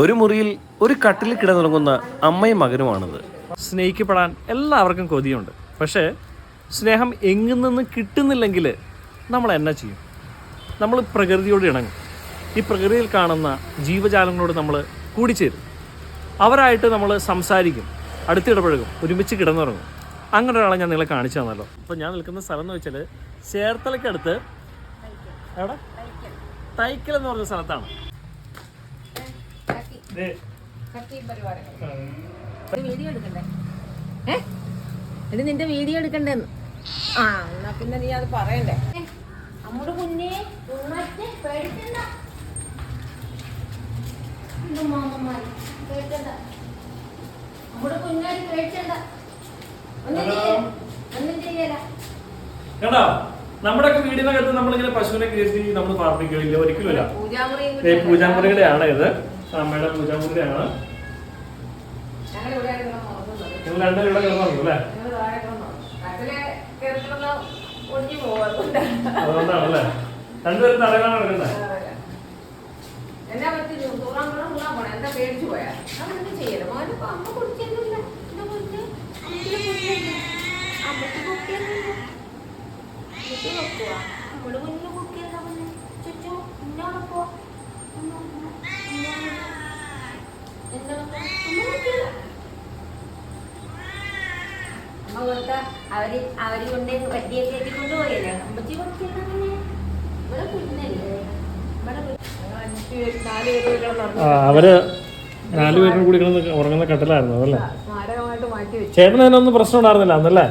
ഒരു മുറിയിൽ ഒരു കട്ടിൽ കിടന്നുറങ്ങുന്ന അമ്മയും മകനുമാണിത്. സ്നേഹിക്കപ്പെടാൻ എല്ലാവർക്കും കൊതിയുണ്ട്. പക്ഷേ സ്നേഹം എങ്ങു നിന്ന് കിട്ടുന്നില്ലെങ്കിൽ നമ്മൾ എന്നാ ചെയ്യും? നമ്മൾ പ്രകൃതിയോട് ഇണങ്ങും. ഈ പ്രകൃതിയിൽ കാണുന്ന ജീവജാലങ്ങളോട് നമ്മൾ കൂടിച്ചേരും. അവരായിട്ട് നമ്മൾ സംസാരിക്കും അടുത്തിടപഴകും ഒരുമിച്ച് കിടന്നുറങ്ങും. അങ്ങനെ ഒരാളെ ഞാൻ നിങ്ങളെ കാണിച്ചു തന്നല്ലോ അപ്പോൾ ഞാൻ നിൽക്കുന്ന സ്ഥലം എന്ന് വെച്ചാൽ ചേർത്തലയ്ക്കടുത്ത് എവിടെ? തൈക്കൽ എന്ന് പറഞ്ഞ സ്ഥലത്താണ് ദേ, വീഡിയോ എടുക്കണ്ടേ ഏ ഇത് നിന്റെ വീഡിയോ എടുക്കണ്ടെന്ന്. ആ എന്നാ പിന്നെ നീ അത് പറയണ്ടേ? നമ്മുടെ കുഞ്ഞെ പേടിക്കണ്ട. നമ്മുടെ കുഞ്ഞാരി പേടിക്കണ്ട. ഒന്നും ചെയ്യല ഒന്നും ചെയ്യല കണ്ടോ നമ്മുടെയൊക്കെ വീടിനകത്ത് നമ്മളിങ്ങനെ പശുവിനെ കയറ്റി നമ്മൾ പാർപ്പിക്കില്ല ദേ, പൂജാമുറിയുടെയാണ് ഇത് അമ്മയുടെ പൂജാമുറിയാണ് നിങ്ങൾ രണ്ടും ഇവിടെ കിടന്നു അല്ലേ? അതുകൊണ്ടാണല്ലേ? രണ്ടുപേരും തലകാണ് കിടക്കുന്നത് എന്നാ പറ്റി തൂറാൻ പോണ തൂറാൻ പോണ. എന്താ പേടിച്ചു പോയാ? മോനെ അമ്മ നമ്മൾ ചുറ്റു. ഇന്നോടൊപ്പോ അമ്മ കൊടുത്ത അവർ അവർ കൊണ്ട് വണ്ടിയെ എത്തി കൊണ്ടുപോയല്ലേ? അമ്മച്ചി പിന്നെ ഇവിടെ കുഞ്ഞല്ലേ? അവർ നാലുപേരും കൂടി കിടന്ന് ഉറങ്ങുന്ന കട്ടിലായിരുന്നു അതല്ലേ? ചേട്ടന് അതിനൊന്നും പ്രശ്നം ഉണ്ടായിരുന്നില്ല അന്നല്ലേ?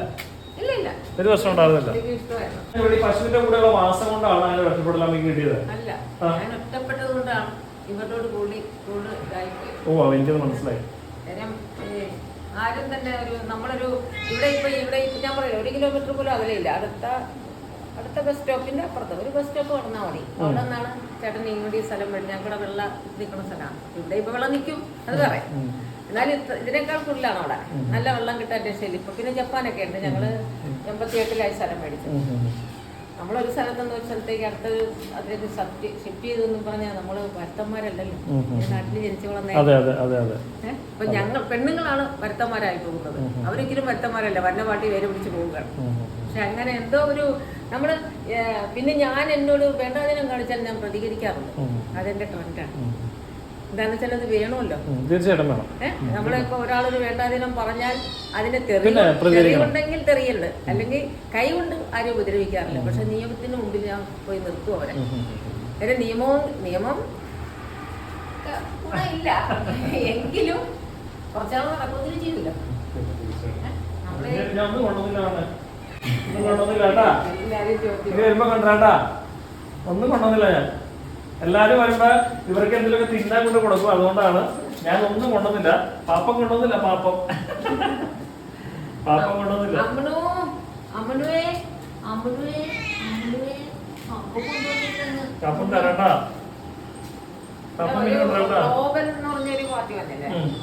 ഇല്ല ഇല്ല. ഒരു പ്രശ്നം ഉണ്ടായിരുന്നില്ല. പശുവിന്റെ കൂടെയുള്ള വാസം കൊണ്ടാണ് അതിന് രക്ഷപ്പെടലാമെങ്കിൽ കിട്ടിയത് അല്ല ആ. ഞാൻ ഒറ്റപ്പെട്ടത് കൊണ്ടാണ് ഇവരോട് കൂടി കൂടുതൽ ഇതായിപ്പോയി ഓ എനിക്കത് മനസ്സിലായി. കാര്യം ആരും തന്നെ ഒരു നമ്മളൊരു ഇവിടെ ഇപ്പൊ ഇവിടെ ഞാൻ പറയാം ഒരു കിലോമീറ്റർ പോലും അകലെയില്ല അടുത്ത അടുത്ത ബസ് സ്റ്റോപ്പിന്റെ അപ്പുറത്ത് ഒരു ബസ് സ്റ്റോപ്പ് കടന്നാൽ മതി. അവിടെ നിന്നാണ് ചേട്ടൻ ഇങ്ങോട്ട് ഈ സ്ഥലം വഴി ഞങ്ങളുടെ വെള്ളം നിൽക്കുന്ന സ്ഥലമാണ് ഇവിടെ ഇപ്പൊ വെള്ളം നിൽക്കും അത് പറയാം എന്നാലും ഇതിനേക്കാൾ കൂടുതലാണ് അവിടെ. നല്ല വെള്ളം കിട്ടാൻ രക്ഷയില്ല. ഇപ്പൊ പിന്നെ ജപ്പാനൊക്കെ ഉണ്ട്. ഞങ്ങൾ എൺപത്തി എട്ടിലായി സ്ഥലം മേടിച്ചു നമ്മളൊരു സ്ഥലത്തുനിന്ന് ഒരു സ്ഥലത്തേക്ക് അടുത്ത് അതിലേക്ക് ഷിഫ്റ്റ് ചെയ്തു ചെയ്തെന്നും പറഞ്ഞാൽ നമ്മൾ ഭരത്തന്മാരല്ലല്ലോ നാട്ടിൽ ജനിച്ചു വളർന്നേ? അപ്പൊ ഞങ്ങൾ പെണ്ണുങ്ങളാണ് ഭരത്തന്മാരായി പോകുന്നത്. അവരൊരിക്കലും ഭരത്തന്മാരല്ല വന്ന പാട്ടി വേര് പിടിച്ച് പോവുകയാണ്. പക്ഷെ അങ്ങനെ എന്തോ ഒരു നമ്മൾ പിന്നെ ഞാൻ എന്നോട് വേണ്ടാതിനം കാണിച്ചാൽ ഞാൻ പ്രതികരിക്കാറുണ്ട്. അതെന്റെ ട്രെൻഡാണ് വെച്ചാൽ അത് വേണമല്ലോ തീർച്ചയായിട്ടും വേണം. നമ്മളിപ്പോ ഒരാളൊരു വേണ്ടാതീനം പറഞ്ഞാൽ അതിനെ. തെറിയുണ്ടെങ്കിൽ തെറിയുണ്ട് അല്ലെങ്കിൽ കൈ കൊണ്ട് ആരും ഉപദ്രവിക്കാറില്ല. പക്ഷെ നിയമത്തിന് മുമ്പിൽ ഞാൻ പോയി നിർത്തും അവരെ. എന്റെ നിയമവും നിയമം ഇല്ല എങ്കിലും കുറച്ചാൾ നടക്കുന്നതിന് ചെയ്യില്ല ഞാൻ ഒന്നും കൊണ്ടുവന്നില്ല അവനെ. എല്ലാവരും വരുമ്പോ ഇവർക്ക് എന്തെങ്കിലുമൊക്കെ തിന്നാൻ കൊണ്ട് കൊടുക്കും. അതുകൊണ്ടാണ് ഞാൻ ഒന്നും കൊണ്ടുവന്നില്ല. പാപ്പം കൊണ്ടുവന്നില്ല പാപ്പം. പാപ്പം കൊണ്ടുവന്നില്ല. കപ്പം തരണ്ട.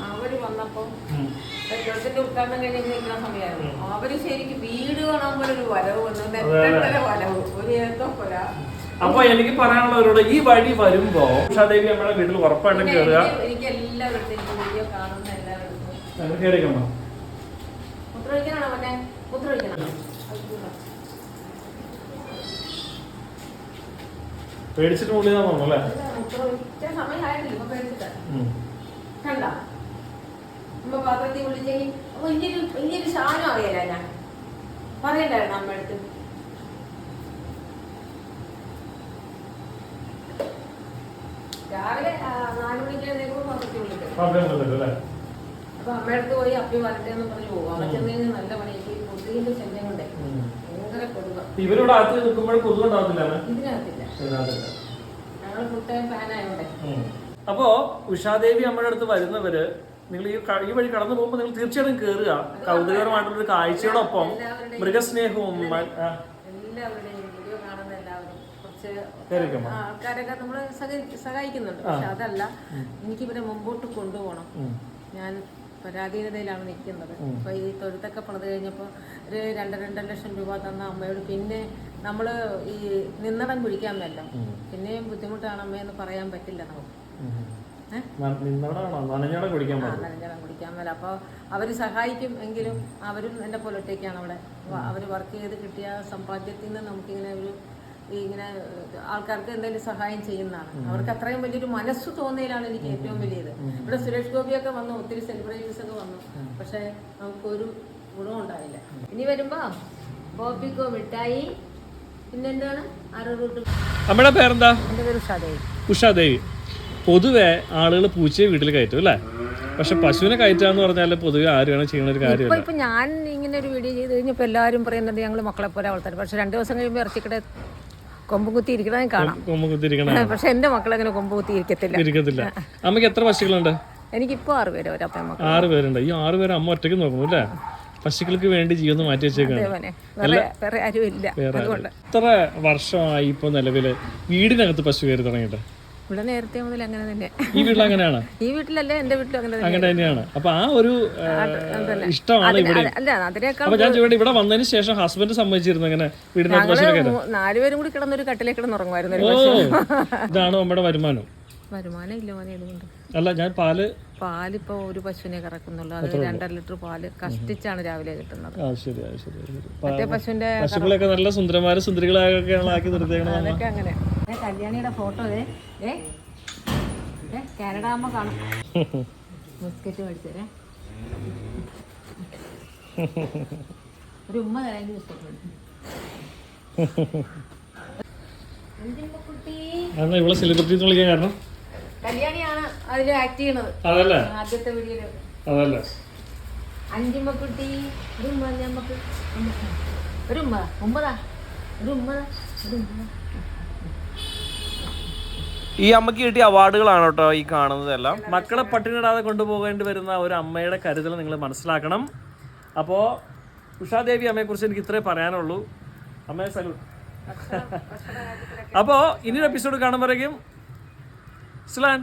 അവർ വന്നപ്പോ ഉം. ഗൾഫിന്റെ ഉദ്ഘാടനം കഴിഞ്ഞ് നിൽക്കുന്ന സമയമായിരുന്നു. അവർ ശരിക്കും വീട് കാണാൻ പോലെ ഒരു വരവ് വന്നു. വരവ്. ഒരു ഏത്തോ കൊല അപ്പൊ എനിക്ക് പറയാനുള്ളവരോട് ഈ വഴി വരുമ്പോ ഉഷാദേവി നമ്മുടെ വീട്ടിൽ ഉറപ്പായിട്ടും കേറുക. കയറുക പേടിച്ചിട്ട് മുള്ളിയതാ തോന്നുന്നു അല്ലേ? മുദ്രവയ്ച്ച സമയമായിട്ടില്ല. ഇപ്പൊ പേടിച്ചിട്ട്. ഉം. കണ്ട. പാത്രത്തിൽ വിളിച്ചെങ്കിൽ വലിയൊരു വലിയൊരു സാധനം അറിയാലോ ഞാൻ. പറയണ്ടായിരുന്നു അമ്മ അടുത്ത്. രാവിലെ നാല് മണിക്ക് വിളിക്കും പാപ്പം കൊണ്ടുവരും അല്ലേ? അപ്പൊ അമ്മയടുത്ത് പോയി അപ്പി വരട്ടെ എന്ന് പറഞ്ഞു പോകും അവിടെ ചെന്ന് കഴിഞ്ഞാൽ നല്ല പണിക്ക് കൊതുകിന്റെ ശല്യം കൊണ്ടേ. ഭയങ്കര കൊതുക ഇവരിവിടെ അകത്ത് നിൽക്കുമ്പോൾ കൊതുകുണ്ടാവത്തില്ല അമ്മേ? ഇതിനകത്തില്ല. ഞങ്ങൾ ഫുൾ ഫാനായോണ്ടേ അപ്പോ ഉഷാദേവി അമ്മയുടെ അടുത്ത് വരുന്നവര് നിങ്ങൾ ഈ ഈ വഴി കടന്നു പോകുമ്പോൾ നിങ്ങൾ തീർച്ചയായിട്ടും കയറുക കൗതുകകരമായിട്ടുള്ള ഒരു കാഴ്ചയോടൊപ്പം മൃഗസ്നേഹവും എല്ലാവരുടെയും കുറച്ച്. ആൾക്കാരൊക്കെ നമ്മൾ സഹായിക്കുന്നുണ്ട്. പക്ഷെ അതല്ല എനിക്ക് ഇവരെ മുമ്പോട്ട് കൊണ്ടുപോകണം. ഞാൻ പരാധീനതയിലാണ് നിൽക്കുന്നത്. അപ്പൊ ഈ തൊഴുത്തൊക്കെ പണിത് കഴിഞ്ഞപ്പോൾ ഒരു രണ്ട് രണ്ടര ലക്ഷം രൂപ തന്ന അമ്മയോട് പിന്നെ നമ്മൾ ഈ നിന്നടം കുഴിക്കാൻ മേല പിന്നെയും ബുദ്ധിമുട്ടാണ് അമ്മയെന്ന് പറയാൻ പറ്റില്ല നമുക്ക്. നിന്നോടാണോ കുടിക്കാൻ മേല. അപ്പോൾ അവർ സഹായിക്കും എങ്കിലും അവരും എന്റെ പോലെ ഒറ്റയ്ക്കാണ് അവിടെ. അവർ വർക്ക് ചെയ്ത് കിട്ടിയ സമ്പാദ്യത്തിൽ നിന്ന് നമുക്കിങ്ങനെ ഒരു ഇങ്ങനെ ആൾക്കാർക്ക് എന്തെങ്കിലും സഹായം ചെയ്യുന്നതാണ്. അവർക്ക് അത്രയും വലിയൊരു മനസ്സ് തോന്നിയതാണ് എനിക്ക് ഏറ്റവും വലിയത്. ഇവിടെ സുരേഷ് ഗോപിയൊക്കെ വന്നു ഒത്തിരി സെലിബ്രിറ്റീസ് ഒക്കെ വന്നു. പക്ഷെ നമുക്കൊരു ഗുണവും ഉണ്ടായില്ല. ഇനി വരുമ്പോ ബോബിക്കോ മിഠായി പിന്നെന്താണ്? നമ്മുടെ പേരെന്താ? എന്റെ പേര് ഉഷാദേവി ഉഷാദേവി പൊതുവെ ആളുകൾ പൂച്ചയെ വീട്ടിൽ കയറ്റും അല്ലേ? പക്ഷെ പശുവിനെ കയറ്റാന്ന് പറഞ്ഞാൽ പൊതുവെ ആരും അങ്ങനെ ചെയ്യുന്ന ഒരു കാര്യം ഇപ്പൊ ഞാൻ ഇങ്ങനെ ഒരു വീഡിയോ ചെയ്ത് കഴിഞ്ഞപ്പോൾ എല്ലാവരും പറയുന്നുണ്ട് ഞങ്ങൾ മക്കളെ പോലെ വളർത്താൻ പക്ഷെ രണ്ട് ദിവസം കഴിയുമ്പോൾ ഇറച്ചിക്കടെ കൊമ്പ് കുത്തി കാണാം. കൊമ്പ് കുത്തിരിക്കണ പക്ഷെ എന്റെ മക്കളങ്ങനെ കൊമ്പ് കുത്തി ഇരിക്കത്തില്ല ഇരിക്കത്തില്ല അമ്മയ്ക്ക് എത്ര പശുക്കളുണ്ട്? എനിക്കിപ്പോ ആറ് പേര് മക്കൾ ആറ് പേരുണ്ട്. ഈ ആറ് പേര് അമ്മ ഒറ്റയ്ക്ക് നോക്കുന്നു അല്ലേ? പശുക്കൾക്ക് വേണ്ടി ജീവിതം മാറ്റി വെച്ചേക്കാണ്. ഇത്ര വർഷമായി ഇപ്പൊ നിലവിൽ വീടിനകത്ത് പശു കയറി തുടങ്ങിയിട്ട്? ഇവിടെ നേരത്തെ മുതൽ അങ്ങനെ തന്നെ. ഈ വീട്ടിൽ അങ്ങനെയാണ്? ഈ വീട്ടിലല്ലേ എന്റെ വീട്ടിലും അങ്ങനെ അങ്ങനെ തന്നെയാണ്. അപ്പൊ ആ ഒരു ഇഷ്ടമാണ് ഇവിടെ അല്ല- അതിനേക്കാൾ ഞാൻ ചോദിക്കട്ടെ ഇവിടെ വന്നതിന് ശേഷം ഹസ്ബൻഡ് സമ്മതിച്ചിരുന്നു അങ്ങനെ വീടിനകത്ത് നാലുപേരും കൂടി കിടന്നൊരു കട്ടിലേ കിടന്നുറങ്ങുമായിരുന്നു ഇതാണ് നമ്മുടെ വരുമാനം. വരുമാനം ഇല്ല മോനെ ഇതുകൊണ്ട് അല്ല ഞാൻ പാൽ പാലിപ്പോ ഒരു പശുവിനെ കറക്കുന്നുള്ളൂ. അത് രണ്ടര ലിറ്റർ പാൽ കഷ്ടിച്ചാണ് രാവിലെ കിട്ടുന്നത്. മറ്റേ പശുവിന്റെ പശുക്കളൊക്കെ നല്ല സുന്ദരമാര് സുന്ദരികളായൊക്കെയാണ് ആക്കി നിർത്തിയേക്കണത്. അതൊക്കെ അങ്ങനെ. ഏ, കല്യാണിയുടെ ഫോട്ടോ അതെ ഏ ഏ, കാനഡ ആകുമ്പോ കാണും. ബിസ്ക്കറ്റ് മേടിച്ചേ. ഒരു ഉമ്മ തരാൻ ബിസ്ക്കറ്റ് ഒരുമ്മ ഒരുമ്മ ഇവിടെ സെലിബ്രിറ്റി വിളിക്കാൻ കാരണം? കല്യാണിയാണ് അതിൽ ആക്ട് ചെയ്യണത്. അതല്ലേ? ആദ്യത്തെ വീഡിയോയിൽ അതല്ലേ? അഞ്ചുമ്മക്കുട്ടി ഒരു ഉമ്മ നമുക്ക് ഒരു ഉമ്മ ഉമ്മതാ ഒരു ഉമ്മതാ ഒരു ഉമ്മ. ഈ അമ്മയ്ക്ക് കിട്ടിയ അവാർഡുകളാണ് കേട്ടോ ഈ കാണുന്നതെല്ലാം. മക്കളെ പട്ടിണിടാതെ കൊണ്ടുപോകേണ്ടി വരുന്ന ഒരു അമ്മയുടെ കരുതൽ നിങ്ങൾ മനസ്സിലാക്കണം. അപ്പോൾ ഉഷാദേവി അമ്മയെക്കുറിച്ച് എനിക്ക് ഇത്രേ പറയാനുള്ളൂ. അമ്മയെ സല്യൂട്ട് അപ്പോൾ ഇനിയൊരു എപ്പിസോഡ് കാണുമ്പോഴേക്കും. സ്ലാൻ.